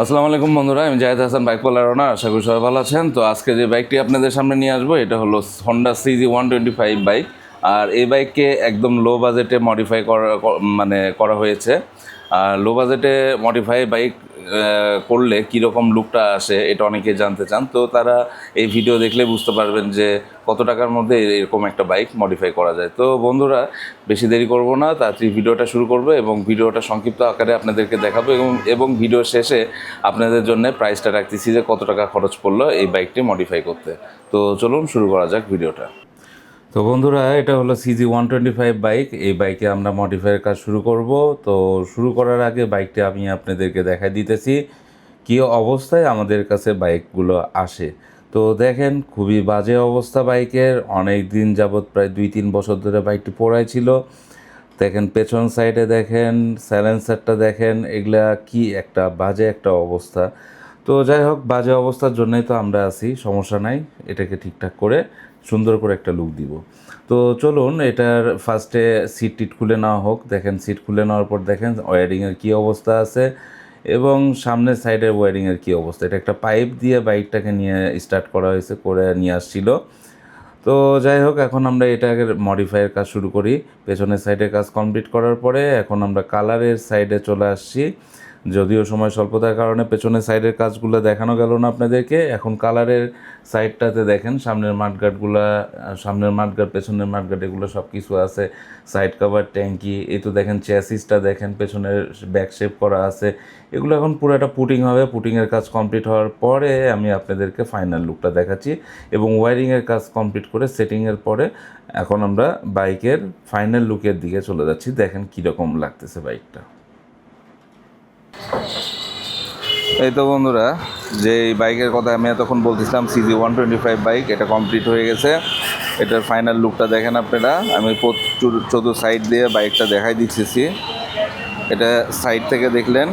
আসসালামু আলাইকুম বন্ধুরা, আমি জাহেদ হাসান, বাইক পালার ওনার আশা করি সবাই ভালো আছেন। তো আজকে যে বাইকটি আপনাদের সামনে নিয়ে আসব, এটা হলো Honda CG one twenty five bike. আর এই বাইককে একদম লো বাজেটে মডিফাই করা মানে করা হয়েছে। আর লো বাজেটে মডিফাই বাইক করলে কীরকম লুকটা আসে এটা অনেকে জানতে চান। তো তারা এই ভিডিও দেখলে বুঝতে পারবেন যে কত টাকার মধ্যে এরকম একটা বাইক মডিফাই করা যায়। তো বন্ধুরা, বেশি দেরি করব না, তাড়াতাড়ি ভিডিওটা শুরু করব এবং ভিডিওটা সংক্ষিপ্ত আকারে আপনাদেরকে দেখাবো এবং এবং ভিডিও শেষে আপনাদের জন্য প্রাইসটা রাখতেছি যে কত টাকা খরচ পড়ল এই বাইকটি মডিফাই করতে। তো চলুন শুরু করা যাক ভিডিওটা তো বন্ধুরা, এটা হলো CG one twenty five bike এই বাইকে আমরা মডিফাইয়ের কাজ শুরু করব। তো শুরু করার আগে বাইকটি আমি আপনাদেরকে দেখাই দিতেছি কী অবস্থায় আমাদের কাছে বাইকগুলো আসে। তো দেখেন, খুবই বাজে অবস্থা বাইকের অনেক দিন যাবৎ প্রায় দুই তিন বছর ধরে বাইকটি পড়াই ছিল। দেখেন, পেছন সাইডে দেখেন স্যালেন্সারটা দেখেন, এগুলা কি একটা বাজে একটা অবস্থা। তো যাই হোক, বাজে অবস্থার জন্যই তো আমরা আছি, সমস্যা নাই, এটাকে ঠিকঠাক করে সুন্দর করে একটা লুক দিব। তো চলুন, এটার ফার্স্টে সিট টিট খুলে নেওয়া হোক। দেখেন সিট খুলে নেওয়ার পর দেখেন ওয়ারিংয়ের কী অবস্থা আছে এবং সামনের সাইডের ওয়ারিংয়ের কী অবস্থা। এটা একটা পাইপ দিয়ে বাইকটাকে নিয়ে স্টার্ট করা হয়েছে, করে নিয়ে আসছিল। তো যাই হোক, এখন আমরা এটাকে মডিফাইয়ের কাজ শুরু করি। পেছনের সাইডের কাজ কমপ্লিট করার পরে এখন আমরা কালারের সাইডে চলে আসছি। যদিও সময় স্বল্পতার কারণে পেছনের সাইডের কাজগুলো দেখানো গেল না আপনাদেরকে। এখন কালারের সাইডটাতে দেখেন, সামনের মাঠগাটগুলা সামনের মাঠগাট, পেছনের মাঠগাট, এগুলো সব কিছু আছে। সাইড কভার, ট্যাঙ্কি, এই তো দেখেন চ্যাসিসটা দেখেন, পেছনের ব্যাক শেপ করা আছে। এগুলো এখন পুরো একটা পুটিং হবে। পুটিংয়ের কাজ কমপ্লিট হওয়ার পরে আমি আপনাদেরকে ফাইনাল লুকটা দেখাচ্ছি এবং ওয়ারিংয়ের কাজ কমপ্লিট করে সেটিংয়ের পরে এখন আমরা বাইকের ফাইনাল লুকের দিকে চলে যাচ্ছি। দেখেন কীরকম লাগতেছে বাইকটা এই তো বন্ধুরা যে বাইকের কথা আমি এতক্ষণ বলতেছিলাম CG one twenty five bike এটা কমপ্লিট হয়ে গেছে। এটার ফাইনাল লুকটা দেখেন আপনারা। আমি চতুর্থ সাইড দিয়ে বাইকটা দেখাই দিচ্ছি। এটা সাইড থেকে দেখলেন,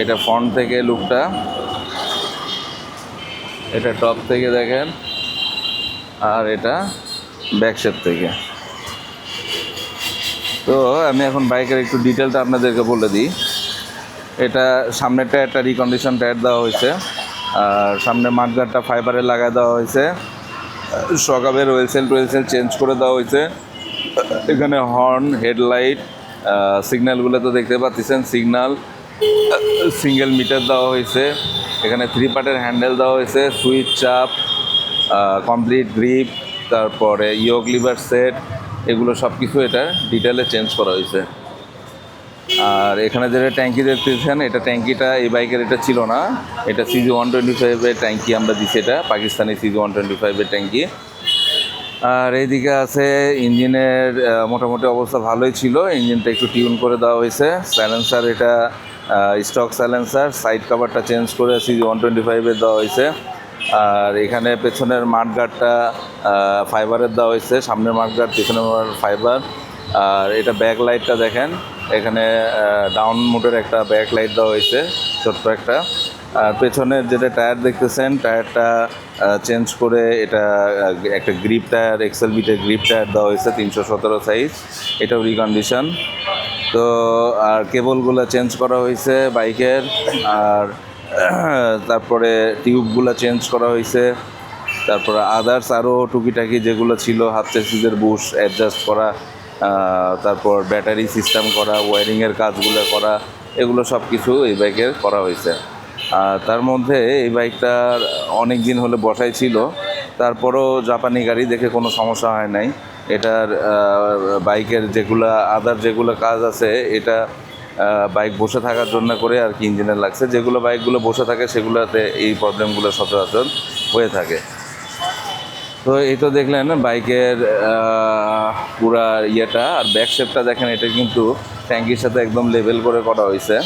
এটা ফ্রন্ট থেকে লুকটা এটা টপ থেকে দেখেন, আর এটা ব্যাক শেপ থেকে। তো আমি এখন বাইকের একটু ডিটেলটা আপনাদেরকে বলে দিই। এটা সামনেরটা একটা রিকন্ডিশন টায়ার দেওয়া হয়েছে। আর সামনে মাঠগাটটা ফাইবারের লাগাই দেওয়া হয়েছে। সকাবের ওয়েলসেল টোয়েলসেল চেঞ্জ করে দেওয়া হয়েছে। এখানে হর্ন হেডলাইট সিগন্যালগুলো তো দেখতে পাচ্ছেন সিগন্যাল সিঙ্গেল মিটার দেওয়া হয়েছে। এখানে থ্রি পার্টের হ্যান্ডেল দেওয়া হয়েছে সুইচ চাপ কমপ্লিট গ্রিপ তারপরে ইয়োগ লিভার সেট এগুলো সব কিছু এটা ডিটেলে চেঞ্জ করা হয়েছে। আর এখানে যেটা ট্যাঙ্কি দেখতেছেন, এটা ট্যাঙ্কিটা এই বাইকের এটা ছিল না। এটা সিজি ওয়ান টোয়েন্টি ফাইভের ট্যাঙ্কি আমরা দিচ্ছি এটা, পাকিস্তানি সিজি ওয়ান টোয়েন্টি ফাইভের ট্যাঙ্কি। আর এইদিকে আছে ইঞ্জিনের মোটামুটি অবস্থা ভালোই ছিল, ইঞ্জিনটা একটু টিউন করে দেওয়া হয়েছে। সাইলেন্সার এটা স্টক সাইলেন্সার সাইড কাভারটা চেঞ্জ করে সিজি ওয়ান টোয়েন্টি ফাইভের দেওয়া হয়েছে। আর এখানে পেছনের মাঠগার্ডটা ফাইবারের দেওয়া হয়েছে, সামনের মাঠগার্ড পেছনের ফাইবার আর এটা ব্যাক লাইটটা দেখেন এখানে ডাউন মোডের একটা ব্যাক লাইট দেওয়া হয়েছে, ছোট্ট একটা। আর পেছনের যেটা টায়ার দেখতেছেন, টায়ারটা চেঞ্জ করে এটা একটা গ্রিপ টায়ার এক্সেল বিটের গ্রিপ টায়ার দেওয়া হয়েছে, তিনশো সতেরো সাইজ এটাও রিকন্ডিশন তো, আর কেবলগুলো চেঞ্জ করা হয়েছে বাইকের, আর, তারপরে টিউবগুলো চেঞ্জ করা হয়েছে। তারপরে আদার্স আরও টুকিটাকি যেগুলো ছিল হাফ চেসিজের বুশ অ্যাডজাস্ট করা তারপর ব্যাটারি সিস্টেম করা, ওয়ারিংয়ের কাজগুলো করা, এগুলো সব কিছু এই বাইকের করা হয়েছে। আর তার মধ্যে এই বাইকটার অনেক দিন হলে বসাই ছিল। তারপরও জাপানি গাড়ি দেখে কোনো সমস্যা হয় নাই। এটার বাইকের যেগুলো আদার যেগুলো কাজ আছে, এটা বাইক বসে থাকার জন্য করে আর কি ইঞ্জিনের লাগছে। যেগুলো বাইকগুলো বসে থাকে, সেগুলোতে এই প্রবলেমগুলো সচরাচর হয়ে থাকে। তো এই তো দেখলেন বাইকের পুরা ইয়েটা আর ব্যাক শেপটা দেখেন, এটা কিন্তু ট্যাঙ্কির সাথে একদম লেভেল করে করা হয়েছে।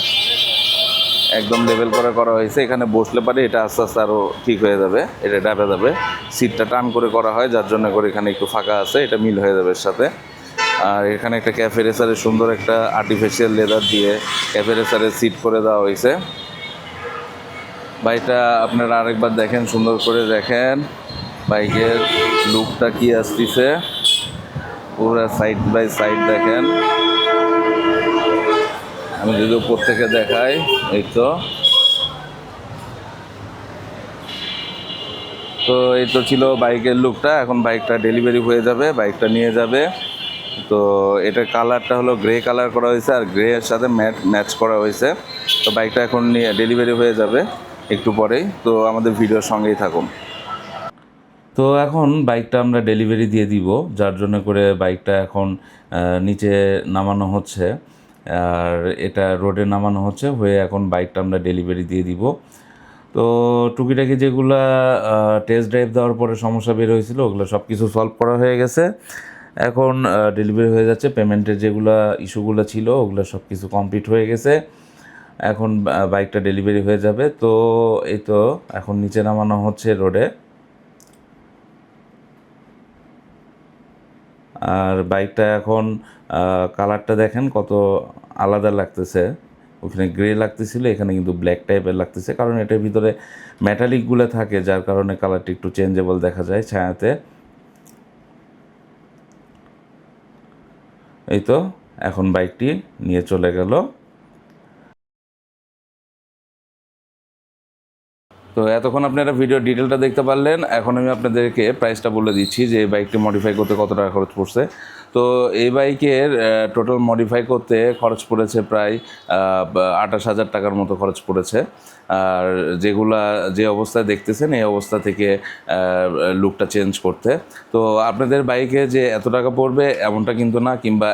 একদম লেভেল করে করা হয়েছে। এখানে বসলে পারে এটা আস্তে আস্তে আরও ঠিক হয়ে যাবে, এটা ডাবে যাবে। সিটটা টান করে করা হয়, যার জন্য করে এখানে একটু ফাঁকা আছে, এটা মিল হয়ে যাবে এর সাথে। আর এখানে একটা ক্যাফে রেসারের সুন্দর একটা আর্টিফিশিয়াল লেদার দিয়ে ক্যাফে রেসারের সিট করে দেওয়া হয়েছে। বাইকটা আপনারা আরেকবার দেখেন, সুন্দর করে দেখেন। বাইকের লুকটা কি আসতেছে? পুরো সাইড বাই সাইড দেখেন। আমি যদি উপর থেকে দেখাই, এই তো। তো এই তো ছিল বাইকের লুকটা। এখন বাইকটা ডেলিভারি হয়ে যাবে, বাইকটা নিয়ে যাবে। তো এটার কালারটা হলো গ্রে কালার করা হয়েছে আর গ্রে এর সাথে ম্যাট, ম্যাচ করা হয়েছে। তো বাইকটা এখন নিয়ে ডেলিভারি হয়ে যাবে একটু পরেই। তো আমাদের ভিডিওর সঙ্গেই থাকুন। তো এখন বাইকটা আমরা ডেলিভারি দিয়ে দিব, যার জন্য করে বাইকটা এখন নিচে নামানো হচ্ছে। আর এটা রোডে নামানো হচ্ছে, হয়ে এখন বাইকটা আমরা ডেলিভারি দিয়ে দিব। তো টুকিটাকি যেগুলা টেস্ট ড্রাইভ দেওয়ার পরে সমস্যা বের হয়েছিল, ওগুলো সব কিছু সলভ করা হয়ে গেছে। এখন ডেলিভারি হয়ে যাচ্ছে পেমেন্টের যেগুলো ইস্যুগুলো ছিল, ওগুলো সব কিছু কমপ্লিট হয়ে গেছে। এখন বাইকটা ডেলিভারি হয়ে যাবে। তো এই তো, এখন নিচে নামানো হচ্ছে রোডে আর বাইকটা এখন কালারটা দেখেন কত আলাদা লাগতেছে। ওখানে গ্রে লাগতেছিল, এখানে কিন্তু ব্ল্যাক টাইপের লাগতেছে, কারণ এটার ভিতরে মেটালিকগুলো থাকে, যার কারণে কালারটি একটু চেঞ্জেবল দেখা যায় ছায়াতে। এই তো, এখন বাইকটি নিয়ে চলে গেল। তো এতক্ষণ আপনারা ভিডিও ডিটেলটা দেখতে পারলেন। এখন আমি আপনাদেরকে প্রাইসটা বলে দিচ্ছি যে বাইকটি মডিফাই করতে কত টাকা খরচ পড়ছে। তো এই বাইকের টোটাল মডিফাই করতে খরচ পড়েছে প্রায় আঠাশ হাজার টাকার মতো খরচ পড়েছে। আর যেগুলা, যে অবস্থায় দেখতেছেন, এই অবস্থা থেকে লুকটা চেঞ্জ করতে। তো আপনাদের বাইকে যে এত টাকা পড়বে এমনটা কিন্তু না, কিংবা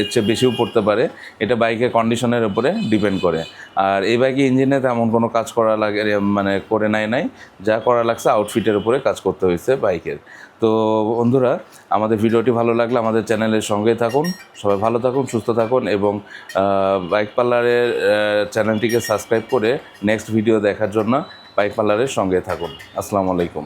এর চেয়ে বেশিও পড়তে পারে। এটা বাইকের কন্ডিশনের উপরে ডিপেন্ড করে। আর এই বাইকে ইঞ্জিনে তেমন কোনো কাজ করা লাগে মানে করে নাই নাই। যা করা লাগছে আউটফিটের উপরে কাজ করতে হয়েছে বাইকের। তো বন্ধুরা, আমাদের ভিডিওটি ভালো লাগলে আমাদের চ্যানেলের সঙ্গে থাকুন, সবাই ভালো থাকুন, সুস্থ থাকুন এবং বাইক পার্লারের চ্যানেলটিকে সাবস্ক্রাইব করে নেক্সট ভিডিও দেখার জন্য বাইক পার্লারের সঙ্গে থাকুন। আসসালামু আলাইকুম।